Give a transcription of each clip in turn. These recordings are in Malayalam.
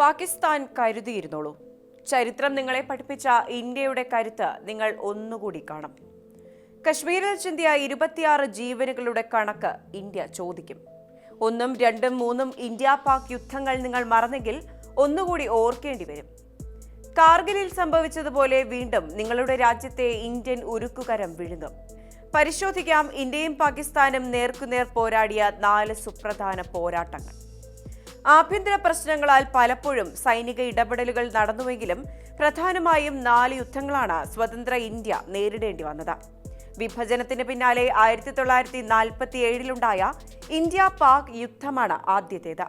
പാകിസ്ഥാൻ കരുതിയിരുന്നോളൂ. ചരിത്രം നിങ്ങളെ പഠിപ്പിച്ച ഇന്ത്യയുടെ കരുത്ത് നിങ്ങൾ ഒന്നുകൂടി കാണും. കശ്മീരിൽ ചിന്തിയ ഇരുപത്തിയാറ് ജീവനുകളുടെ കണക്ക് ഇന്ത്യ ചോദിക്കും. ഒന്നും രണ്ടും മൂന്നും ഇന്ത്യ പാക് യുദ്ധങ്ങൾ നിങ്ങൾ മറന്നെങ്കിൽ ഒന്നുകൂടി ഓർക്കേണ്ടി വരും. കാർഗിലിൽ സംഭവിച്ചതുപോലെ വീണ്ടും നിങ്ങളുടെ രാജ്യത്തെ ഇന്ത്യൻ ഉരുക്കുകരം വിഴുങ്ങും. പരിശോധിക്കാം ഇന്ത്യയും പാകിസ്ഥാനും നേർക്കുനേർ പോരാടിയ നാല് സുപ്രധാന പോരാട്ടങ്ങൾ. ആഭ്യന്തര പ്രശ്നങ്ങളാൽ പലപ്പോഴും സൈനിക ഇടപെടലുകൾ നടന്നുവെങ്കിലും പ്രധാനമായും നാല് യുദ്ധങ്ങളാണ് സ്വതന്ത്ര ഇന്ത്യ നേരിടേണ്ടി വന്നത്. വിഭജനത്തിന് പിന്നാലെ ആയിരത്തി തൊള്ളായിരത്തി നാൽപ്പത്തി ഏഴിലുണ്ടായ ഇന്ത്യ പാക് യുദ്ധമാണ് ആദ്യത്തേത്.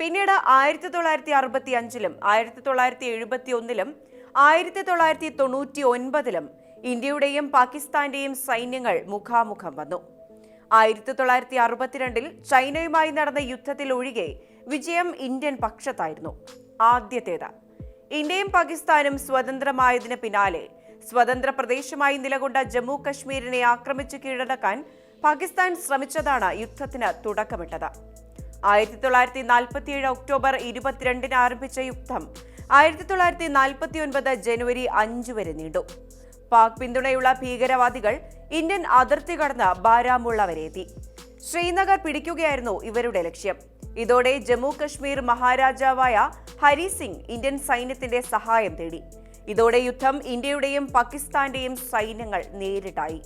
പിന്നീട് ആയിരത്തി തൊള്ളായിരത്തി അറുപത്തി അഞ്ചിലും ആയിരത്തി തൊള്ളായിരത്തി എഴുപത്തി ഒന്നിലും ആയിരത്തി തൊള്ളായിരത്തി തൊണ്ണൂറ്റി ഒൻപതിലും ഇന്ത്യയുടെയും പാകിസ്ഥാന്റെയും സൈന്യങ്ങൾ മുഖാമുഖം വന്നു. ആയിരത്തി തൊള്ളായിരത്തി അറുപത്തിരണ്ടിൽ ചൈനയുമായി നടന്ന യുദ്ധത്തിൽ ഒഴികെ വിജയം ഇന്ത്യൻ പക്ഷത്തായിരുന്നു. ആദ്യത്തേത്. ഇന്ത്യയും പാകിസ്ഥാനും സ്വതന്ത്രമായതിന് പിന്നാലെ സ്വതന്ത്ര പ്രദേശമായി നിലകൊണ്ട ജമ്മു കശ്മീരിനെ ആക്രമിച്ചു കീഴടക്കാൻ പാകിസ്ഥാൻ ശ്രമിച്ചതാണ് യുദ്ധത്തിന് തുടക്കമിട്ടത്. ആയിരത്തി തൊള്ളായിരത്തി നാൽപ്പത്തിയേഴ് ഒക്ടോബർ ഇരുപത്തിരണ്ടിന് ആരംഭിച്ച യുദ്ധം ആയിരത്തി തൊള്ളായിരത്തി നാൽപ്പത്തി ഒൻപത് ജനുവരി അഞ്ച് വരെ നീണ്ടു. പാക് പിന്തുണയുള്ള ഭീകരവാദികൾ ഇന്ത്യൻ അതിർത്തി കടന്ന് ബാരാമുള്ള ശ്രീനഗർ പിടിക്കുകയായിരുന്നു ഇവരുടെ ലക്ഷ്യം. ഇതോടെ ജമ്മു കശ്മീർ മഹാരാജാവായ ഹരി സിംഗ് ഇന്ത്യൻ സൈന്യത്തിന്റെ സഹായം തേടി. ഇതോടെ യുദ്ധം ഇന്ത്യയുടെയും പാകിസ്ഥാന്റെയും സൈന്യങ്ങൾ നേരിട്ടായി.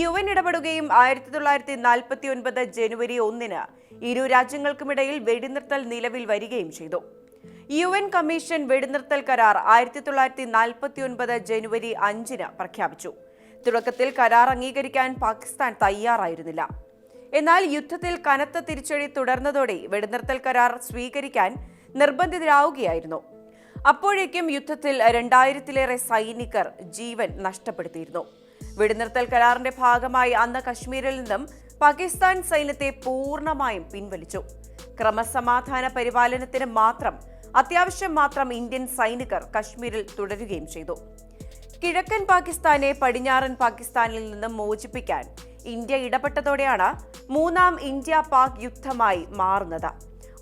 യു എൻ ഇടപെടുകയും ആയിരത്തി തൊള്ളായിരത്തി നാൽപ്പത്തി ഒൻപത് ജനുവരി ഒന്നിന് ഇരു രാജ്യങ്ങൾക്കുമിടയിൽ വെടിനിർത്തൽ നിലവിൽ വരികയും ചെയ്തു. യു എൻ കമ്മീഷൻ വെടിനിർത്തൽ കരാർ ആയിരത്തി തൊള്ളായിരത്തി നാൽപ്പത്തി ഒൻപത് ജനുവരി അഞ്ചിന് പ്രഖ്യാപിച്ചു. തുടക്കത്തിൽ കരാർ അംഗീകരിക്കാൻ പാകിസ്ഥാൻ തയ്യാറായിരുന്നില്ല. എന്നാൽ യുദ്ധത്തിൽ കനത്ത തിരിച്ചടി തുടർന്നതോടെ വെടിനിർത്തൽ കരാർ സ്വീകരിക്കാൻ നിർബന്ധിതരാവുകയായിരുന്നു. അപ്പോഴേക്കും യുദ്ധത്തിൽ രണ്ടായിരത്തിലേറെ സൈനികർ ജീവൻ നഷ്ടപ്പെടുത്തിയിരുന്നു. വെടിനിർത്തൽ കരാറിന്റെ ഭാഗമായി അന്ന് കശ്മീരിൽ നിന്നും പാകിസ്ഥാൻ സൈന്യത്തെ പൂർണമായും പിൻവലിച്ചു. ക്രമസമാധാന പരിപാലനത്തിന് മാത്രം അത്യാവശ്യം മാത്രം ഇന്ത്യൻ സൈനികർ കശ്മീരിൽ തുടരുകയും ചെയ്തു. കിഴക്കൻ പാകിസ്ഥാനെ പടിഞ്ഞാറൻ പാകിസ്ഥാനിൽ നിന്നും മോചിപ്പിക്കാൻ ഇന്ത്യ ഇടപെട്ടതോടെയാണ് മൂന്നാം ഇന്ത്യ പാക് യുദ്ധമായി മാറുന്നത്.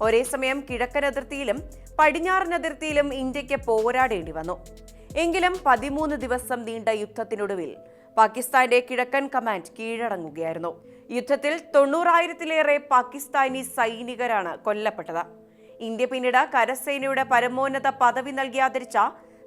ഒരേ സമയം കിഴക്കൻ അതിർത്തിയിലും പടിഞ്ഞാറൻ അതിർത്തിയിലും ഇന്ത്യയ്ക്ക് പോരാടേണ്ടി വന്നു. എങ്കിലും പതിമൂന്ന് ദിവസം നീണ്ട യുദ്ധത്തിനൊടുവിൽ പാകിസ്ഥാന്റെ കിഴക്കൻ കമാൻഡ് കീഴടങ്ങുകയായിരുന്നു. യുദ്ധത്തിൽ തൊണ്ണൂറായിരത്തിലേറെ പാകിസ്ഥാനി സൈനികരാണ് കൊല്ലപ്പെട്ടത്. ഇന്ത്യ പിന്നീട് കരസേനയുടെ പരമോന്നത പദവി നൽകി ആദരിച്ച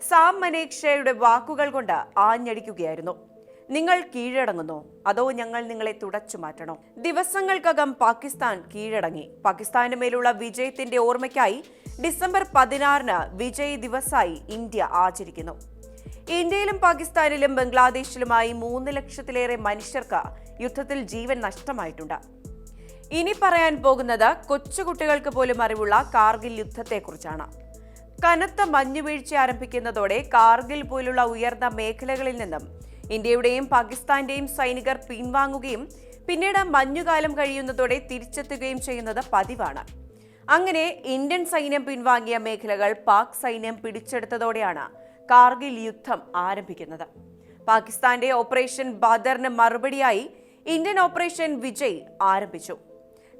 സാം മനേക്ഷയുടെ വാക്കുകൾ കൊണ്ട് ആഞ്ഞടിക്കുകയായിരുന്നു. നിങ്ങൾ കീഴടങ്ങുന്നു. അതോ ഞങ്ങൾ നിങ്ങളെ തുടച്ചു മാറ്റണോ? ദിവസങ്ങൾക്കകം പാകിസ്ഥാൻ കീഴടങ്ങി. പാകിസ്ഥാന് മേലുള്ള വിജയത്തിന്റെ ഓർമ്മയ്ക്കായി ഡിസംബർ പതിനാറിന് വിജയ് ദിവസായി ഇന്ത്യ ആചരിക്കുന്നു. ഇന്ത്യയിലും പാകിസ്ഥാനിലും ബംഗ്ലാദേശിലുമായി മൂന്ന് ലക്ഷത്തിലേറെ മനുഷ്യർക്ക് യുദ്ധത്തിൽ ജീവൻ നഷ്ടമായിട്ടുണ്ട്. ഇനി പറയാൻ പോകുന്നത് കൊച്ചുകുട്ടികൾക്ക് പോലും അറിവുള്ള കാർഗിൽ യുദ്ധത്തെക്കുറിച്ചാണ്. കനത്ത മഞ്ഞുവീഴ്ച ആരംഭിക്കുന്നതോടെ കാർഗിൽ പോലുള്ള ഉയർന്ന മേഖലകളിൽ നിന്നും ഇന്ത്യയുടെയും പാകിസ്ഥാന്റെയും സൈനികർ പിൻവാങ്ങുകയും പിന്നീട് മഞ്ഞുകാലം കഴിയുന്നതോടെ തിരിച്ചെത്തുകയും ചെയ്യുന്നത് പതിവാണ്. അങ്ങനെ ഇന്ത്യൻ സൈന്യം പിൻവാങ്ങിയ മേഖലകൾ പാക് സൈന്യം പിടിച്ചെടുത്തതോടെയാണ് കാർഗിൽ യുദ്ധം ആരംഭിക്കുന്നത്. പാകിസ്ഥാന്റെ ഓപ്പറേഷൻ ബദറിന് മറുപടിയായി ഇന്ത്യൻ ഓപ്പറേഷൻ വിജയ് ആരംഭിച്ചു.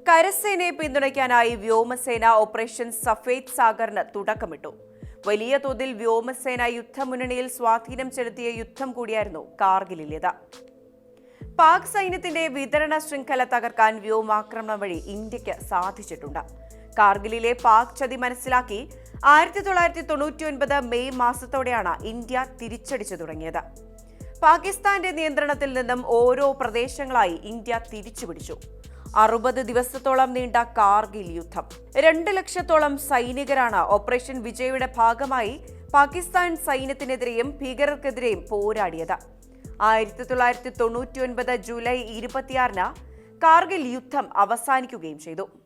കരസേനയെ പിന്തുണയ്ക്കാനായി വ്യോമസേന ഓപ്പറേഷൻ സഫേദ് സാഗറിന് തുടക്കമിട്ടു. വലിയ തോതിൽ വ്യോമസേന യുദ്ധമുന്നണിയിൽ സ്വാധീനം ചെലുത്തിയ യുദ്ധം കൂടിയായിരുന്നു കാർഗിലിലേത്. പാക് സൈന്യത്തിന്റെ വിതരണ ശൃംഖല തകർക്കാൻ വ്യോമാക്രമണം വഴി ഇന്ത്യയ്ക്ക് സാധിച്ചിട്ടുണ്ട്. കാർഗിലിലെ പാക് ചതി മനസ്സിലാക്കി ആയിരത്തി തൊള്ളായിരത്തി തൊണ്ണൂറ്റി ഒൻപത് മെയ് മാസത്തോടെയാണ് ഇന്ത്യ തിരിച്ചടിച്ചു തുടങ്ങിയത്. പാകിസ്ഥാന്റെ നിയന്ത്രണത്തിൽ നിന്നും ഓരോ പ്രദേശങ്ങളായി ഇന്ത്യ തിരിച്ചുപിടിച്ചു. അറുപത് ദിവസത്തോളം നീണ്ട കാർഗിൽ യുദ്ധം. രണ്ട് ലക്ഷത്തോളം സൈനികരാണ് ഓപ്പറേഷൻ വിജയയുടെ ഭാഗമായി പാകിസ്ഥാൻ സൈന്യത്തിനെതിരെയും ഭീകരർക്കെതിരെയും പോരാടിയത്. ആയിരത്തി തൊള്ളായിരത്തി തൊണ്ണൂറ്റി ഒൻപത് ജൂലൈ ഇരുപത്തിയാറിന് കാർഗിൽ യുദ്ധം അവസാനിക്കുകയും ചെയ്തു.